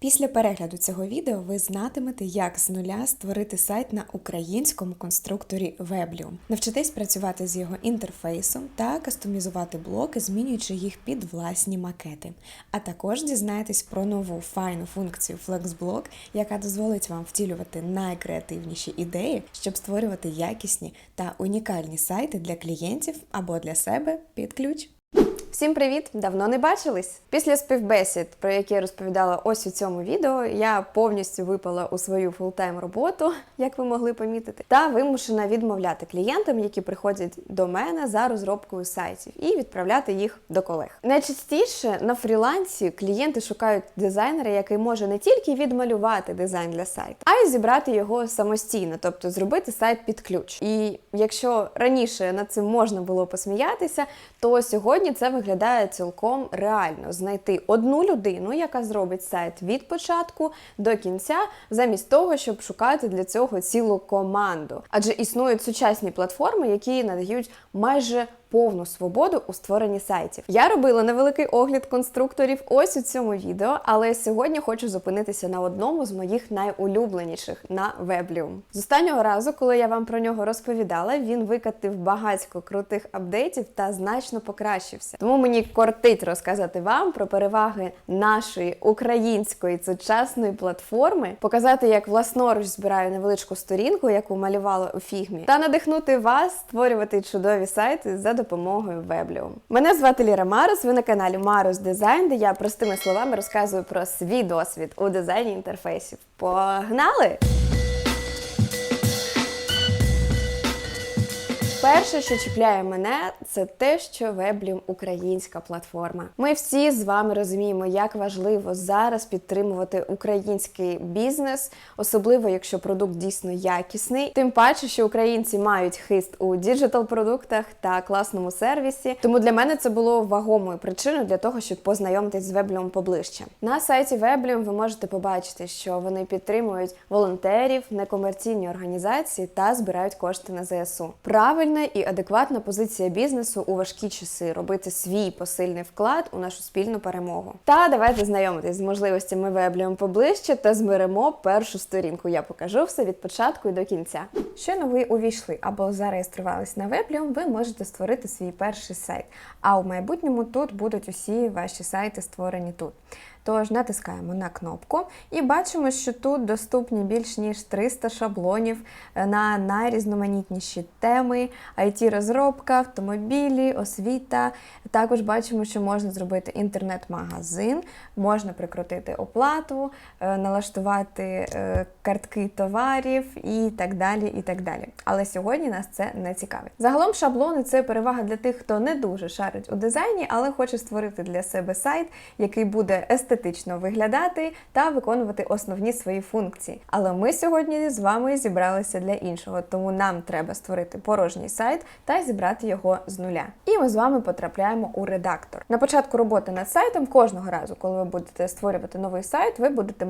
Після перегляду цього відео ви знатимете, як з нуля створити сайт на українському конструкторі Weblium. Навчитесь працювати з його інтерфейсом та кастомізувати блоки, змінюючи їх під власні макети. А також дізнаєтесь про нову файну функцію FlexBlock, яка дозволить вам втілювати найкреативніші ідеї, щоб створювати якісні та унікальні сайти для клієнтів або для себе під ключ. Всім привіт! Давно не бачились. Після співбесід, про які я розповідала ось у цьому відео, я повністю випала у свою фултайм роботу, як ви могли помітити, та вимушена відмовляти клієнтам, які приходять до мене за розробкою сайтів, і відправляти їх до колег. Найчастіше на фрілансі клієнти шукають дизайнера, який може не тільки відмалювати дизайн для сайту, а й зібрати його самостійно, тобто зробити сайт під ключ. І якщо раніше над цим можна було посміятися, то сьогодні це виглядає цілком реально знайти одну людину, яка зробить сайт від початку до кінця, замість того, щоб шукати для цього цілу команду. Адже існують сучасні платформи, які надають майже повну свободу у створенні сайтів. Я робила невеликий огляд конструкторів ось у цьому відео, але сьогодні хочу зупинитися на одному з моїх найулюбленіших на Weblium. З останнього разу, коли я вам про нього розповідала, він викатив багатько крутих апдейтів та значно покращився. Тому мені кортить розказати вам про переваги нашої української сучасної платформи, показати, як власноруч збираю невеличку сторінку, яку малювала у фігмі, та надихнути вас створювати чудові сайти за допомогою веблю. Мене звати Ліра Марус. Ви на каналі Марус Дизайн, де я простими словами розказую про свій досвід у дизайні інтерфейсів. Погнали! Перше, що чіпляє мене, це те, що Weblium – українська платформа. Ми всі з вами розуміємо, як важливо зараз підтримувати український бізнес, особливо якщо продукт дійсно якісний. Тим паче, що українці мають хист у діджитал-продуктах та класному сервісі. Тому для мене це було вагомою причиною для того, щоб познайомитись з Weblium поближче. На сайті Weblium ви можете побачити, що вони підтримують волонтерів, некомерційні організації та збирають кошти на ЗСУ. Правильно правильна і адекватна позиція бізнесу у важкі часи робити свій посильний вклад у нашу спільну перемогу. Та давайте знайомитись з можливостями вебліум поближче та зберемо першу сторінку. Я покажу все від початку і до кінця. Щойно ви увійшли або зареєструвались на вебліум, ви можете створити свій перший сайт. А у майбутньому тут будуть усі ваші сайти створені тут. Тож натискаємо на кнопку і бачимо, що тут доступні більш ніж 300 шаблонів е, на найрізноманітніші теми: IT-розробка, автомобілі, освіта. Також бачимо, що можна зробити інтернет-магазин, можна прикрутити оплату, е, налаштувати е, картки товарів і так далі. і так далі. Але сьогодні нас це не цікавить. Загалом шаблони це перевага для тих, хто не дуже шарить у дизайні, але хоче створити для себе сайт, який буде естетично виглядати та виконувати основні свої функції. Але ми сьогодні з вами зібралися для іншого, тому нам треба створити порожній сайт та зібрати його з нуля. І ми з вами потрапляємо у редактор. На початку роботи над сайтом кожного разу, коли ви будете створювати новий сайт, ви будете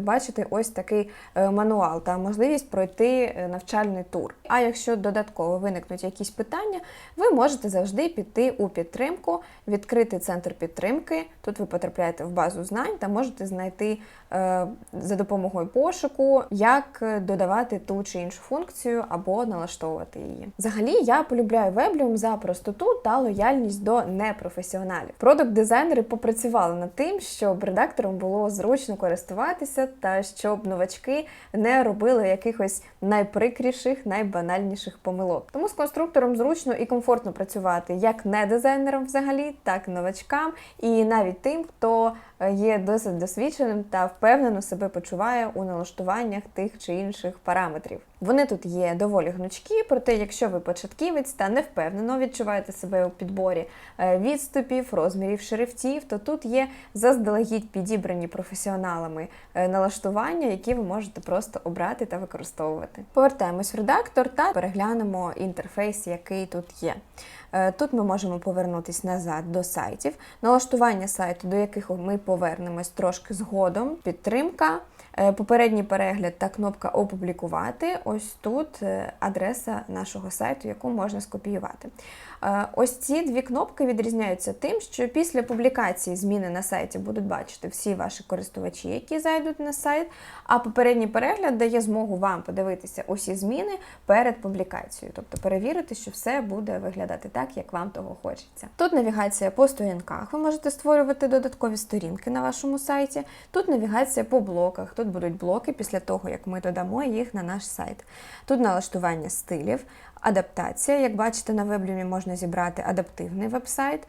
бачити ось такий е, мануал та можливість пройти е, навчальний тур. А якщо додатково виникнуть якісь питання, ви можете завжди піти у підтримку, відкрити центр підтримки. Тут ви потрапляєте в базу знань та можете знайти е, за допомогою пошуку, як додавати ту чи іншу функцію або налаштовувати її. Взагалі, я полюбляю Weblium за простоту та лояльність до непрофесіоналів. Продукт-дизайнери попрацювали над тим, щоб редакторам було зручно користуватися та щоб новачки не робили якихось найприкріших, найбанальніших помилок. Тому з конструктором зручно і комфортно працювати як не дизайнерам взагалі, так і новачкам, і навіть тим, хто є досить досвідченим та впевнено себе почуває у налаштуваннях тих чи інших параметрів. Вони тут є доволі гнучкі, проте, якщо ви початківець та не впевнено відчуваєте себе у підборі е, відступів, розмірів шрифтів, то тут є заздалегідь підібрані професіоналами е, налаштування, які ви можете просто обрати та використовувати. Повертаємось в редактор та переглянемо інтерфейс, який тут є. Е, тут ми можемо повернутися назад до сайтів, налаштування сайту, до яких ми повернемось трошки згодом, підтримка. Е, попередній перегляд та кнопка Опублікувати. ось тут е, адреса нашого сайту, яку можна скопіювати. Ось ці дві кнопки відрізняються тим, що після публікації зміни на сайті будуть бачити всі ваші користувачі, які зайдуть на сайт. А попередній перегляд дає змогу вам подивитися усі зміни перед публікацією, тобто перевірити, що все буде виглядати так, як вам того хочеться. Тут навігація по сторінках. Ви можете створювати додаткові сторінки на вашому сайті. Тут навігація по блоках. Тут будуть блоки після того, як ми додамо їх на наш сайт. Тут налаштування стилів, адаптація. Як бачите, на веблюмі можна зібрати адаптивний веб-сайт.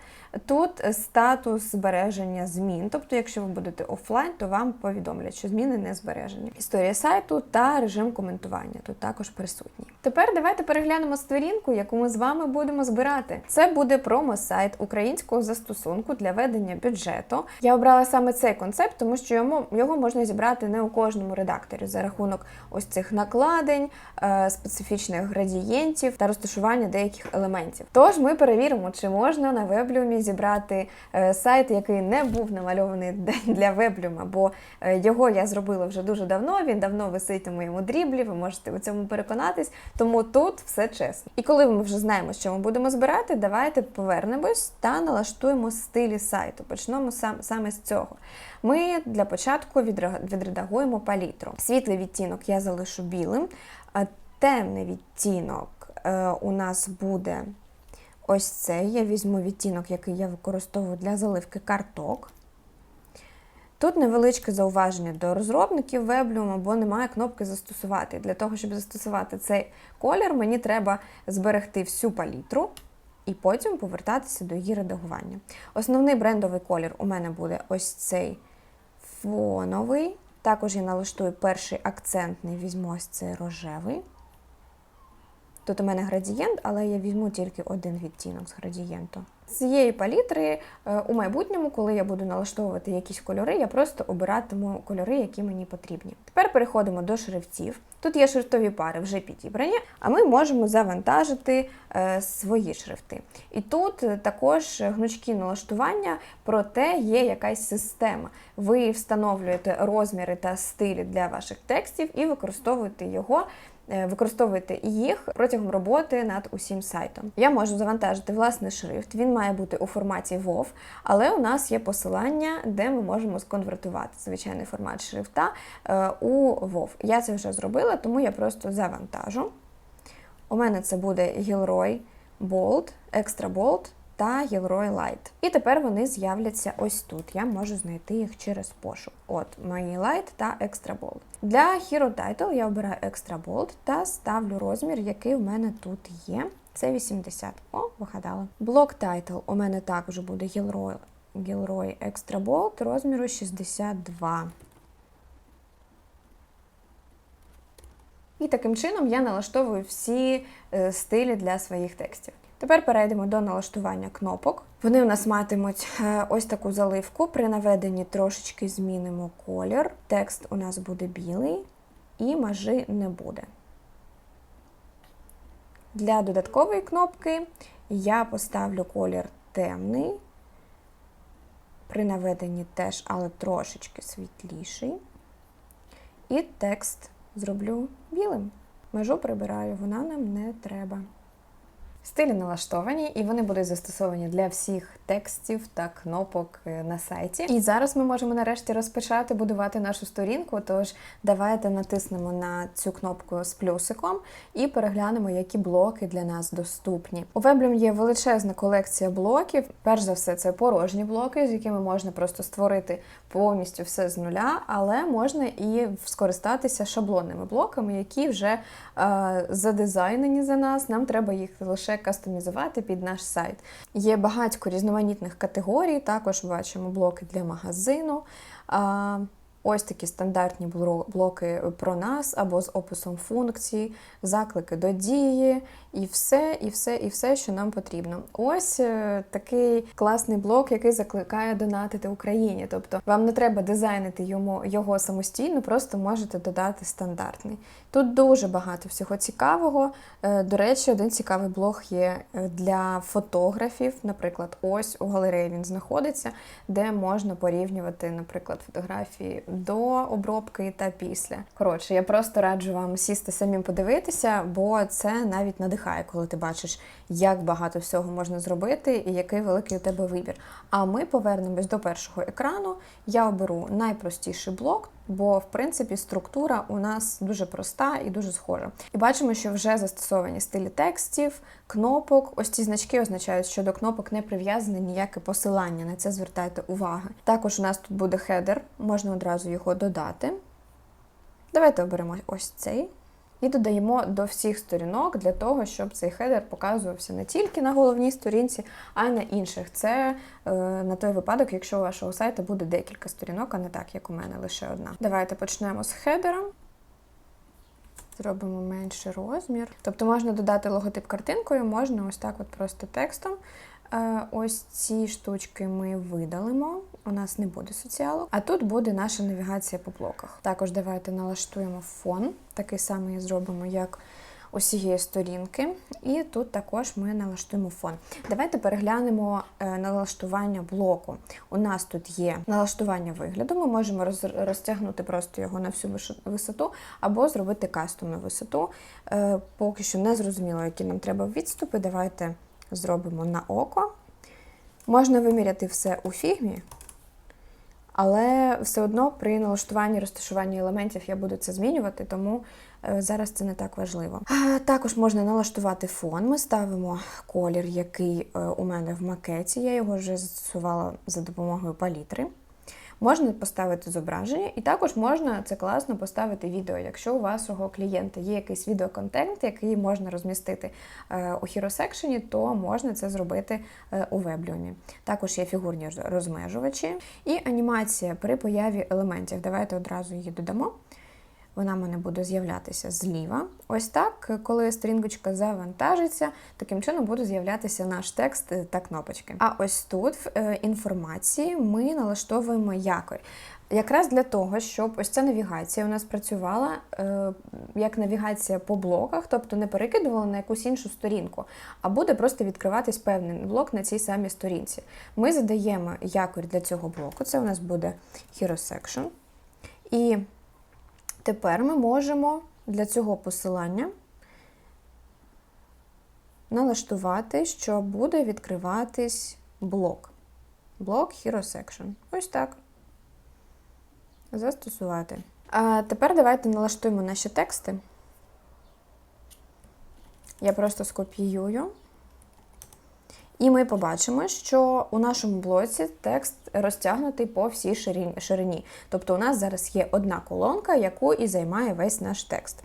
Тут е, статус збереження змін. Тобто, якщо ви будете офлайн, то вам повідомлять, що зміни не збережені. Історія сайту та режим коментування тут також присутні. Тепер давайте переглянемо сторінку, яку ми з вами будемо збирати. Це буде промо-сайт українського застосунку для ведення бюджету. Я обрала саме цей концепт, тому що йому його можна зібрати не у кожному редакторі за рахунок ось цих накладень, е, специфічних градієнтів та розташування деяких елементів. Тож ми перевіримо, чи можна на веблюмі зібрати е, сайт, який не був намальований для веблюма, бо е, його я зробила вже дуже давно. Він давно висить у моєму дріблі. Ви можете у цьому переконатись. Тому тут все чесно. І коли ми вже знаємо, що ми будемо збирати, давайте повернемось та налаштуємо стилі сайту. Почнемо сам саме з цього. Ми для початку відредагуємо палітру. Світлий відтінок я залишу білим, а темний відтінок у нас буде ось цей. Я візьму відтінок, який я використовую для заливки карток. Тут невеличке зауваження до розробників Weblium, бо немає кнопки застосувати. Для того, щоб застосувати цей колір, мені треба зберегти всю палітру і потім повертатися до її редагування. Основний брендовий колір у мене буде ось цей фоновий. Також я налаштую перший акцентний, візьму ось цей рожевий. Тут у мене градієнт, але я візьму тільки один відтінок з градієнту. З цієї палітри е, у майбутньому, коли я буду налаштовувати якісь кольори, я просто обиратиму кольори, які мені потрібні. Тепер переходимо до шрифтів. Тут є шрифтові пари вже підібрані, а ми можемо завантажити е, свої шрифти. І тут е, також гнучкі налаштування, проте є якась система. Ви встановлюєте розміри та стилі для ваших текстів і використовуєте його е, використовуєте їх протягом роботи над усім сайтом. Я можу завантажити власний шрифт, він має бути у форматі WoW, але у нас є посилання, де ми можемо сконвертувати звичайний формат шрифта е, у WoW. Я це вже зробила, тому я просто завантажу. У мене це буде Gilroy Bold, Extra Bold та Gilroy Light. І тепер вони з'являться ось тут. Я можу знайти їх через пошук. От мої Light та Extra Bold. Для Hero Title я обираю Extra Bold та ставлю розмір, який у мене тут є. Це 80. О, вигадала. Блок Title у мене також буде Gilroy, Gilroy Extra Bold розміру 62. І таким чином я налаштовую всі е, стилі для своїх текстів. Тепер перейдемо до налаштування кнопок. Вони у нас матимуть е, ось таку заливку. При наведенні трошечки змінимо колір. Текст у нас буде білий і межі не буде. Для додаткової кнопки я поставлю колір темний. При наведенні теж, але трошечки світліший. І текст зроблю білим. Межу прибираю, вона нам не треба. Стилі налаштовані, і вони будуть застосовані для всіх текстів та кнопок е, на сайті. І зараз ми можемо нарешті розпочати будувати нашу сторінку. Тож давайте натиснемо на цю кнопку з плюсиком і переглянемо, які блоки для нас доступні. У Weblium є величезна колекція блоків. Перш за все, це порожні блоки, з якими можна просто створити повністю все з нуля, але можна і скористатися шаблонними блоками, які вже е, задизайнені за нас. Нам треба їх лише кастомізувати під наш сайт. Є багатько різноманітних категорій, також бачимо блоки для магазину. Ось такі стандартні блоки про нас або з описом функцій, заклики до дії, і все, і все, і все, що нам потрібно. Ось е, такий класний блок, який закликає донатити Україні. Тобто вам не треба дизайнити йому його самостійно, просто можете додати стандартний. Тут дуже багато всього цікавого. Е, До речі, один цікавий блог є е, для фотографів. Наприклад, ось у галереї він знаходиться, де можна порівнювати, наприклад, фотографії до обробки та після. Коротше, я просто раджу вам сісти самим подивитися, бо це навіть надихає, коли ти бачиш, як багато всього можна зробити і який великий у тебе вибір. А ми повернемось до першого екрану. Я оберу найпростіший блок, бо в принципі структура у нас дуже проста і дуже схожа. І бачимо, що вже застосовані стилі текстів, кнопок. Ось ці значки означають, що до кнопок не прив'язане ніяке посилання. На це звертайте увагу. Також у нас тут буде хедер, можна одразу його додати. Давайте оберемо ось цей. І додаємо до всіх сторінок для того, щоб цей хедер показувався не тільки на головній сторінці, а й на інших. Це е, на той випадок, якщо у вашого сайту буде декілька сторінок, а не так, як у мене лише одна. Давайте почнемо з хедера. Зробимо менший розмір. Тобто можна додати логотип картинкою, можна ось так от просто текстом. Е, Ось ці штучки ми видалимо. У нас не буде соціалок. А тут буде наша навігація по блоках. Також давайте налаштуємо фон. Такий самий зробимо, як усієї сторінки. І тут також ми налаштуємо фон. Давайте переглянемо е, налаштування блоку. У нас тут є налаштування вигляду. Ми можемо роз- розтягнути просто його на всю висоту або зробити кастомну висоту. Е, Поки що не зрозуміло, які нам треба відступи. Давайте зробимо на око. Можна виміряти все у фігмі, але все одно при налаштуванні розташуванні елементів я буду це змінювати, тому е, зараз це не так важливо. Також можна налаштувати фон. Ми ставимо колір, який е, у мене в макеті. Я його вже застосувала за допомогою палітри. Можна поставити зображення, і також можна це класно поставити відео, якщо у вашого клієнта є якийсь відеоконтент, який можна розмістити е, у хіросекшені, то можна це зробити е, у веблюмі. Також є фігурні розмежувачі і анімація при появі елементів. Давайте одразу її додамо. Вона в мене буде з'являтися зліва. Ось так, коли сторіночка завантажиться, таким чином буде з'являтися наш текст е, та кнопочки. А ось тут в е, інформації ми налаштовуємо якорь. Якраз для того, щоб ось ця навігація у нас працювала е, як навігація по блоках, тобто не перекидувала на якусь іншу сторінку, а буде просто відкриватись певний блок на цій самій сторінці. Ми задаємо якорь для цього блоку. Це у нас буде Hero Section. І Тепер ми можемо для цього посилання налаштувати, що буде відкриватись блок. Блок Hero Section. Ось так. Застосувати. А тепер давайте налаштуємо наші тексти. Я просто скопіюю. І ми побачимо, що у нашому блоці текст розтягнутий по всій ширині-. Тобто у нас зараз є одна колонка, яку і займає весь наш текст.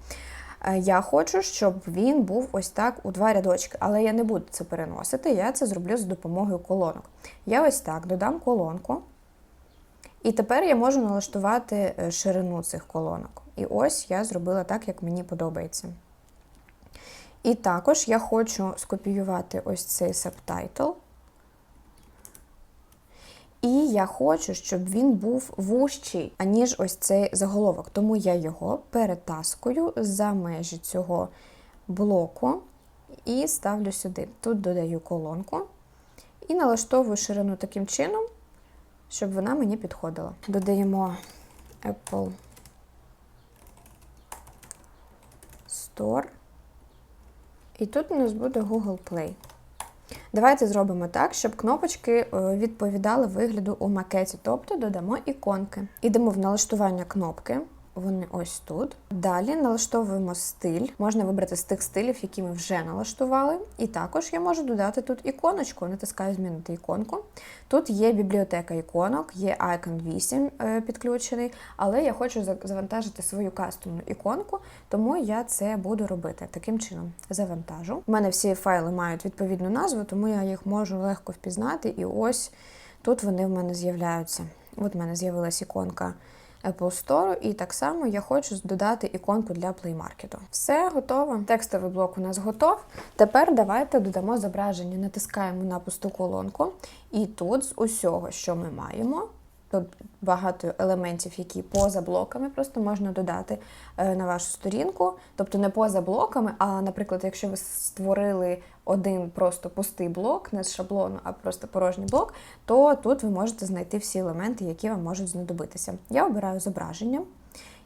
Е, Я хочу, щоб він був ось так у два рядочки, але я не буду це переносити, я це зроблю за допомогою колонок. Я ось так додам колонку, і тепер я можу налаштувати е, ширину цих колонок. І ось я зробила так, як мені подобається. І також я хочу скопіювати ось цей сабтайтл. І я хочу, щоб він був вужчий, аніж ось цей заголовок. Тому я його перетаскую за межі цього блоку і ставлю сюди. Тут додаю колонку і налаштовую ширину таким чином, щоб вона мені підходила. Додаємо Apple Store. І тут у нас буде Google Play. Давайте зробимо так, щоб кнопочки е, відповідали вигляду у макеті, тобто додамо іконки. Йдемо в налаштування кнопки. Вони ось тут. Далі налаштовуємо стиль. Можна вибрати з тих стилів, які ми вже налаштували. І також я можу додати тут іконочку. Натискаю змінити іконку. Тут є бібліотека іконок, є Icon 8 е, підключений, але я хочу завантажити свою кастомну іконку, тому я це буду робити таким чином. Завантажу. У мене всі файли мають відповідну назву, тому я їх можу легко впізнати. І ось тут вони в мене з'являються. От в мене з'явилась іконка Apple Store, і так само я хочу додати іконку для Play Market. Все готово. Текстовий блок у нас готов. Тепер давайте додамо зображення, натискаємо на пусту колонку, і тут з усього, що ми маємо, багато елементів, які поза блоками, просто можна додати е, на вашу сторінку. Тобто не поза блоками, а, наприклад, якщо ви створили один просто пустий блок, не з шаблону, а просто порожній блок, то тут ви можете знайти всі елементи, які вам можуть знадобитися. Я обираю зображення,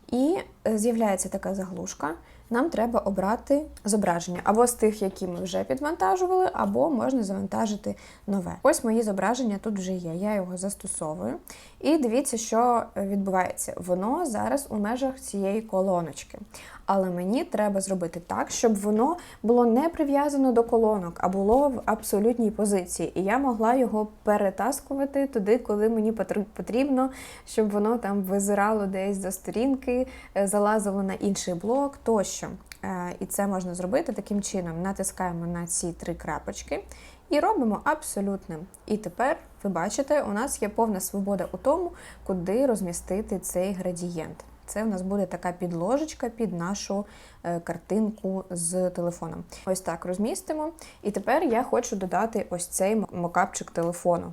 і е, з'являється така заглушка. Нам треба обрати зображення або з тих, які ми вже підвантажували, або можна завантажити нове. Ось мої зображення тут вже є. Я його застосовую. І дивіться, що відбувається. Воно зараз у межах цієї колоночки. Але мені треба зробити так, щоб воно було не прив'язано до колонок, а було в абсолютній позиції. І я могла його перетаскувати туди, коли мені потр- потрібно, щоб воно там визирало десь за сторінки, е, залазило на інший блок тощо. Е, І це можна зробити таким чином. Натискаємо на ці три крапочки і робимо абсолютним. І тепер ви бачите, у нас є повна свобода у тому, куди розмістити цей градієнт. Це у нас буде така підложечка під нашу е, картинку з телефоном. Ось так розмістимо. І тепер я хочу додати ось цей мокапчик телефону.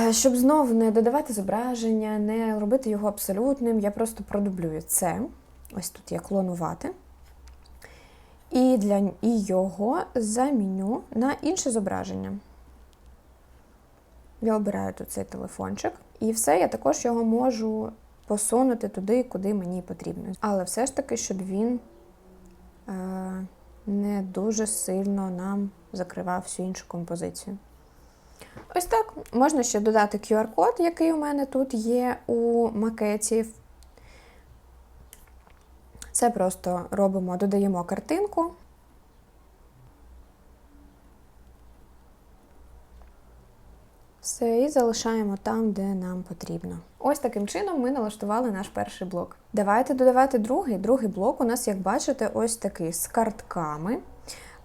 Е, Щоб знову не додавати зображення, не робити його абсолютним, я просто продублюю це. Ось тут є клонувати. І, для, і його заміню на інше зображення. Я обираю тут цей телефончик. І все, я також його можу посунути туди, куди мені потрібно. Але все ж таки, щоб він е, не дуже сильно нам закривав всю іншу композицію. Ось так. Можна ще додати QR-код, який у мене тут є у макеті. Це просто робимо, додаємо картинку. Все, і залишаємо там, де нам потрібно. Ось таким чином ми налаштували наш перший блок. Давайте додавати другий. Другий блок у нас, як бачите, ось такий з картками.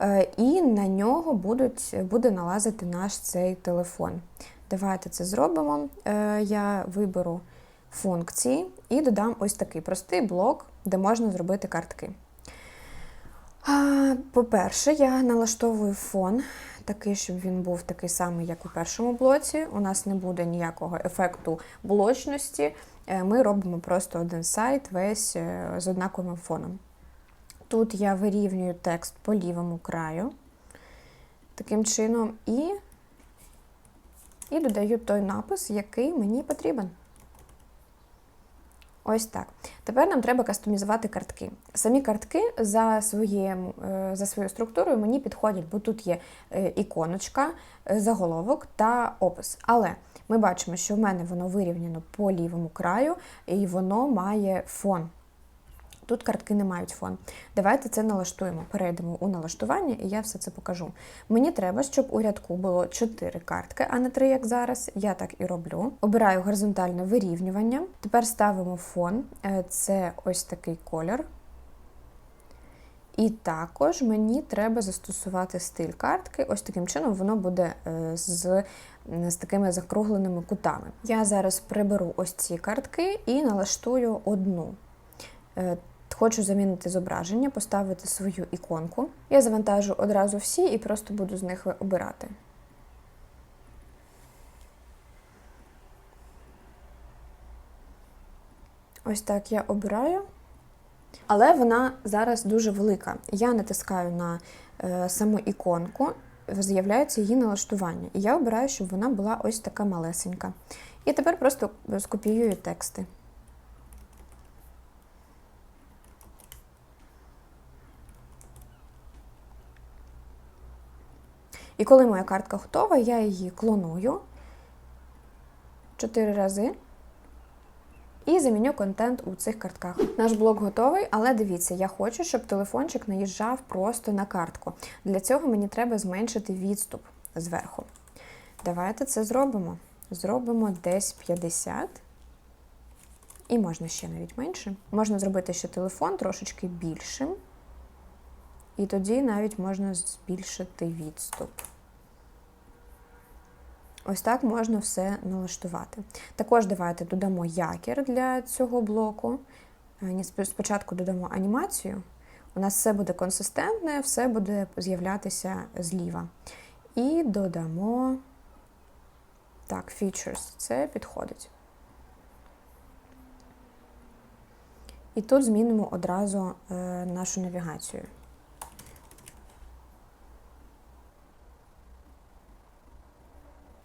Е, І на нього будуть, буде налазити наш цей телефон. Давайте це зробимо. Е, Я виберу функції і додам ось такий простий блок, де можна зробити картки. По-перше, я налаштовую фон такий, щоб він був такий самий, як у першому блоці. У нас не буде ніякого ефекту блочності. Е, Ми робимо просто один сайт весь е, з однаковим фоном. Тут я вирівнюю текст по лівому краю, таким чином, і, і додаю той напис, який мені потрібен. Ось так. Тепер нам треба кастомізувати картки. Самі картки за, своєю, е, за своєю структурою мені підходять, бо тут є е, іконочка, е, заголовок та опис. Але ми бачимо, що в мене воно вирівняно по лівому краю, і воно має фон. Тут картки не мають фон. Давайте це налаштуємо. Перейдемо у налаштування, і я все це покажу. Мені треба, щоб у рядку було 4 картки, а не 3, як зараз. Я так і роблю. Обираю горизонтальне вирівнювання. Тепер ставимо фон. Е, Це ось такий колір. І також мені треба застосувати стиль картки. Ось таким чином воно буде е, з, з такими закругленими кутами. Я зараз приберу ось ці картки і налаштую одну. Хочу замінити зображення, поставити свою іконку. Я завантажу одразу всі і просто буду з них обирати. Ось так я обираю. Але вона зараз дуже велика. Я натискаю на е, саму іконку, з'являється її налаштування. І я обираю, щоб вона була ось така малесенька. І тепер просто скопіюю тексти. І коли моя картка готова, я її клоную 4 рази і заміню контент у цих картках. Наш блок готовий, але дивіться, я хочу, щоб телефончик наїжджав просто на картку. Для цього мені треба зменшити відступ зверху. Давайте це зробимо. Зробимо десь 50. І можна ще навіть менше. Можна зробити ще телефон трошечки більшим. І тоді навіть можна збільшити відступ. Ось так можна все налаштувати. Також давайте додамо якір для цього блоку. Е, Спочатку додамо анімацію. У нас все буде консистентне, все буде з'являтися зліва. І додамо Так, features, це підходить. І тут змінимо одразу е, нашу навігацію.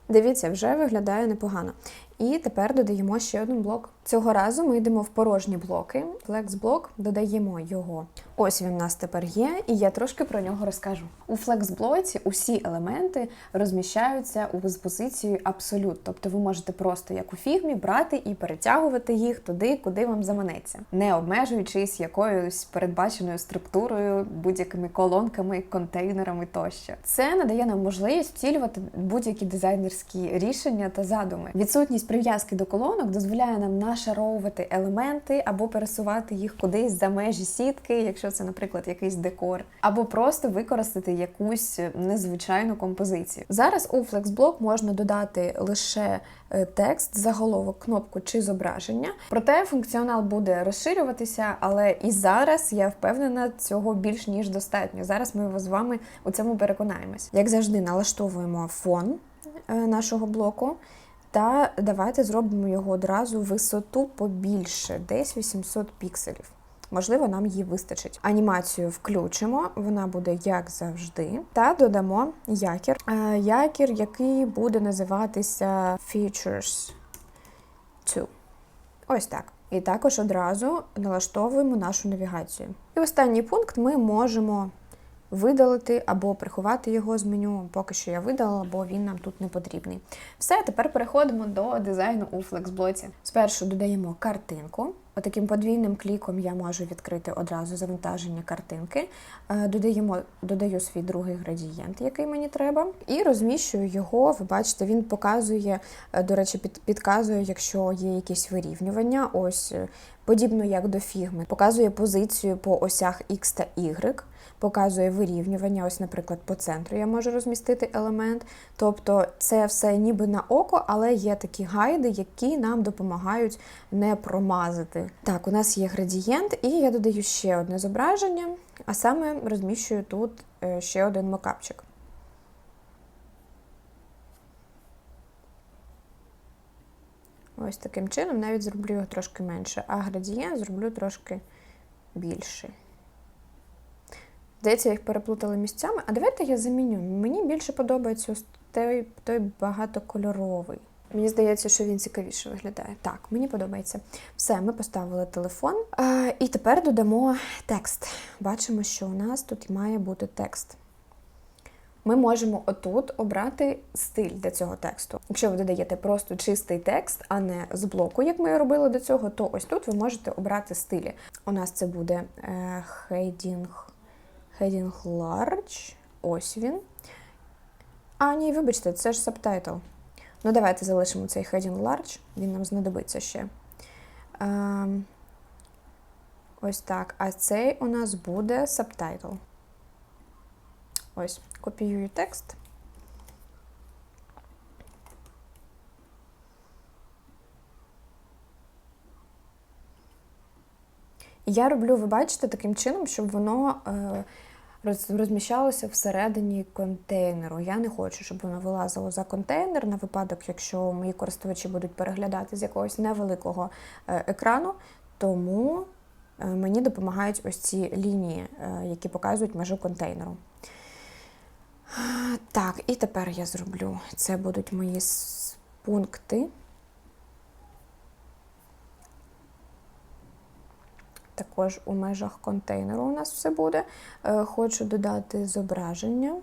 Дивіться, вже виглядає непогано. І тепер додаємо ще один блок. Цього разу ми йдемо в порожні блоки. Флексблок додаємо його. Ось він у нас тепер є, і я трошки про нього розкажу. У флексблоці усі елементи розміщаються у позиції абсолют. Тобто ви можете просто як у фігмі брати і перетягувати їх туди, куди вам заманеться, не обмежуючись якоюсь передбаченою структурою, будь-якими колонками, контейнерами тощо. Це надає нам можливість втілювати будь-які дизайнерські рішення та задуми. Відсутність прив'язки до колонок дозволяє нам нашаровувати елементи або пересувати їх кудись за межі сітки, якщо це, наприклад, якийсь декор, або просто використати якусь незвичайну композицію. Зараз у FlexBlock можна додати лише е, текст, заголовок, кнопку чи зображення. Проте функціонал буде розширюватися, але і зараз я впевнена, цього більш ніж достатньо. Зараз ми з вами у цьому переконаємось. Як завжди, налаштовуємо фон е, нашого блоку. Та давайте зробимо його одразу висоту побільше, десь 800 пікселів. Можливо, нам її вистачить. Анімацію включимо, вона буде як завжди. Та додамо якір. Е, Якір, який буде називатися Features 2. Ось так. І також одразу налаштовуємо нашу навігацію. І останній пункт ми можемо видалити або приховати його з меню. Поки що я видалила, бо він нам тут не потрібний. Все, тепер переходимо до дизайну у флексблоці. Спершу додаємо картинку. Отаким подвійним кліком я можу відкрити одразу завантаження картинки. Е, Додаємо, додаю свій другий градієнт, який мені треба, і розміщую його. Ви бачите, він показує, е, до речі, під, підказує, якщо є якісь вирівнювання. Ось е, подібно як до фігми. Показує позицію по осях X та Y, показує вирівнювання. Ось, наприклад, по центру я можу розмістити елемент. Тобто це все ніби на око, але є такі гайди, які нам допомагають не промазати. Так, у нас є градієнт, і я додаю ще одне зображення, а саме розміщую тут е, ще один мокапчик. Ось таким чином навіть зроблю його трошки менше, а градієнт зроблю трошки більший. Здається, їх переплутала місцями. А давайте я заміню. Мені більше подобається той, той багатокольоровий. Мені здається, що він цікавіше виглядає. Так, мені подобається. Все, ми поставили телефон. А, і тепер додамо текст. Бачимо, що у нас тут має бути текст. Ми можемо отут обрати стиль для цього тексту. Якщо ви додаєте просто чистий текст, а не з блоку, як ми робили до цього, то ось тут ви можете обрати стилі. У нас це буде е, heading, large. Ось він. А, ні, вибачте, це ж сабтайтл. Ну, давайте залишимо цей heading large, він нам знадобиться ще. А, ось так. А цей у нас буде subtitle. Ось, копіюю текст. Я роблю, ви бачите, таким чином, щоб воно е, розміщалося всередині контейнеру. Я не хочу, щоб воно вилазило за контейнер на випадок, якщо мої користувачі будуть переглядати з якогось невеликого е, екрану. Тому е, мені допомагають ось ці лінії, які показують межу контейнеру. Так, і тепер я зроблю. Це будуть мої пункти. Також у межах контейнеру у нас все буде. Е, Хочу додати зображення.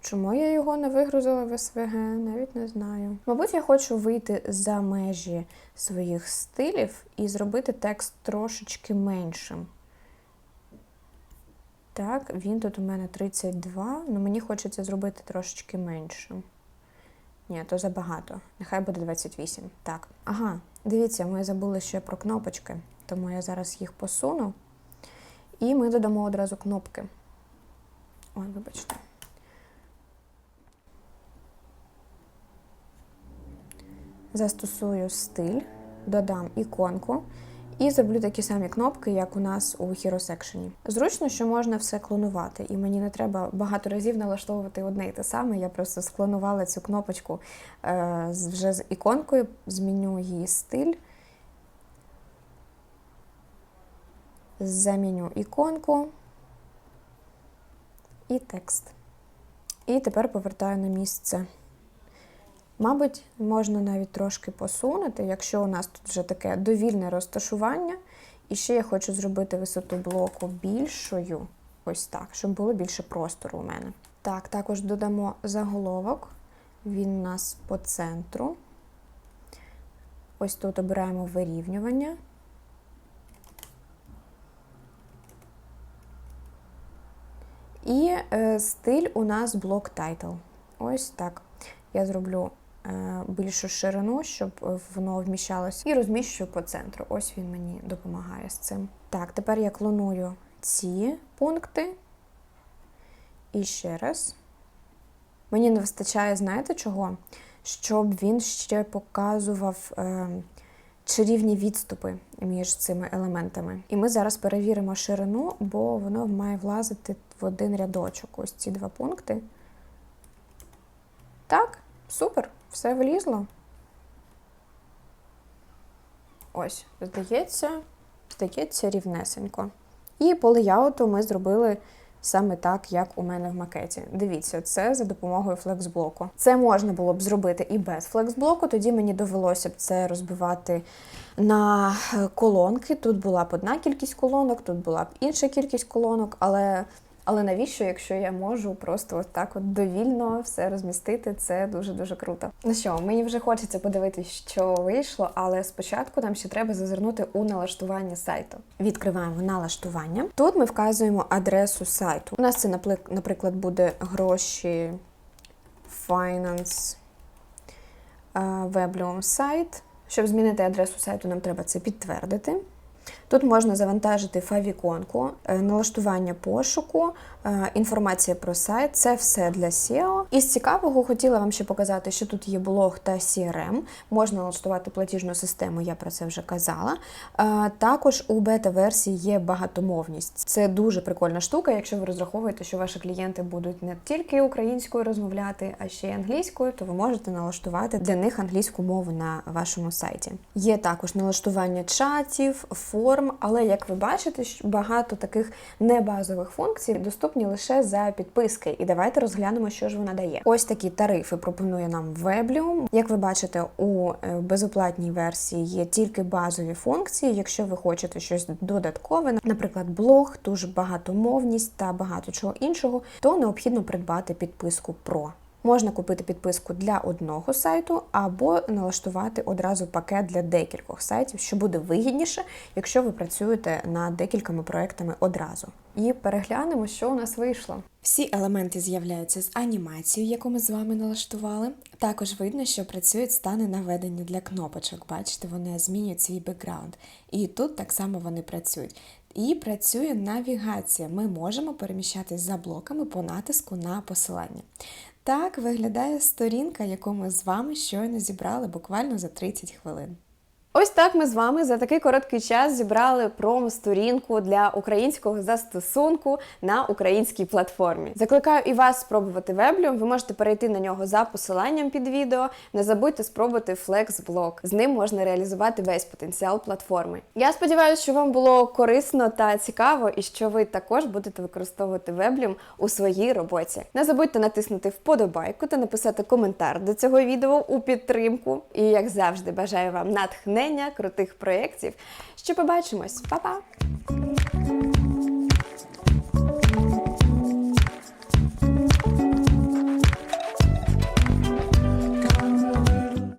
Чому я його не вигрузила в СВГ, навіть не знаю. Мабуть, я хочу вийти за межі своїх стилів і зробити текст трошечки меншим. Так, він тут у мене 32, але мені хочеться зробити трошечки меншим. Ні, то забагато. Нехай буде 28. Так. Ага, дивіться, ми забули ще про кнопочки, тому я зараз їх посуну. І ми додамо одразу кнопки. Ой, вибачте. Застосую стиль, додам іконку І зроблю такі самі кнопки, як у нас у Hero Section. Зручно, що можна все клонувати, і мені не треба багато разів налаштовувати одне і те саме. Я просто склонувала цю кнопочку е, вже з іконкою, зміню її стиль. Заміню іконку і текст. І тепер повертаю на місце. Мабуть, можна навіть трошки посунути, якщо у нас тут вже таке довільне розташування. І ще я хочу зробити висоту блоку більшою, ось так, щоб було більше простору у мене. Так, також додамо заголовок. Він у нас по центру. Ось тут обираємо вирівнювання. І е, стиль у нас блок тайтл. Ось так. Я зроблю більшу ширину, щоб е, воно вміщалось, і розміщую по центру. Ось він мені допомагає з цим. Так, тепер я клоную ці пункти. І ще раз. Мені не вистачає, знаєте чого? Щоб він ще показував е, чарівні відступи між цими елементами. І ми зараз перевіримо ширину, бо воно має влазити в один рядочок. Ось ці два пункти. Так, супер, все влізло. Ось, здається, здається, рівнесенько. І по леяуту ми зробили саме так, як у мене в макеті. Дивіться, це за допомогою флексблоку. Це можна було б зробити і без флексблоку, тоді мені довелося б це розбивати на е, колонки. Тут була б одна кількість колонок, тут була б інша кількість колонок, але. Але навіщо, якщо я можу просто от так от довільно все розмістити, це дуже-дуже круто. Ну що, мені вже хочеться подивитися, що вийшло, але спочатку нам ще треба зазирнути у налаштування сайту. Відкриваємо налаштування. Тут ми вказуємо адресу сайту. У нас це, наприклад, буде гроші Finance е, Weblium сайт. Щоб змінити адресу сайту, нам треба це підтвердити. Тут можна завантажити фавіконку, е, налаштування пошуку, е, інформація про сайт. Це все для SEO. Із цікавого хотіла вам ще показати, що тут є блог та CRM. Можна налаштувати платіжну систему, я про це вже казала. Е, Також у бета-версії є багатомовність. Це дуже прикольна штука, якщо ви розраховуєте, що ваші клієнти будуть не тільки українською розмовляти, а ще й англійською, то ви можете налаштувати для них англійську мову на вашому сайті. Є також налаштування чатів, форм, але як ви бачите, багато таких небазових функцій доступні лише за підписки. І давайте розглянемо, що ж вона дає. Ось такі тарифи пропонує нам Weblium. Як ви бачите, у е, безоплатній версії є тільки базові функції. Якщо ви хочете щось додаткове, наприклад, блог, дуже багатомовність та багато чого іншого, то необхідно придбати підписку Pro. Можна купити підписку для одного сайту або налаштувати одразу пакет для декількох сайтів, що буде вигідніше, якщо ви працюєте над декількома проектами одразу. І переглянемо, що у нас вийшло. Всі елементи з'являються з анімацією, яку ми з вами налаштували. Також видно, що працюють стани наведення для кнопочок. Бачите, вони змінюють свій бекграунд. І тут так само вони працюють. І працює навігація. Ми можемо переміщатись за блоками по натиску на посилання. Так виглядає сторінка, яку ми з вами щойно зібрали буквально за 30 хвилин. Ось так ми з вами за такий короткий час зібрали промо-сторінку для українського застосунку на українській платформі. Закликаю і вас спробувати Weblium. Ви можете перейти на нього за посиланням під відео. Не забудьте спробувати FlexBlock. З ним можна реалізувати весь потенціал платформи. Я сподіваюся, що вам було корисно та цікаво, і що ви також будете використовувати Weblium у своїй роботі. Не забудьте натиснути вподобайку та написати коментар до цього відео у підтримку. І як завжди, бажаю вам натхнення, крутих проєктів. Ще побачимось, Па-па!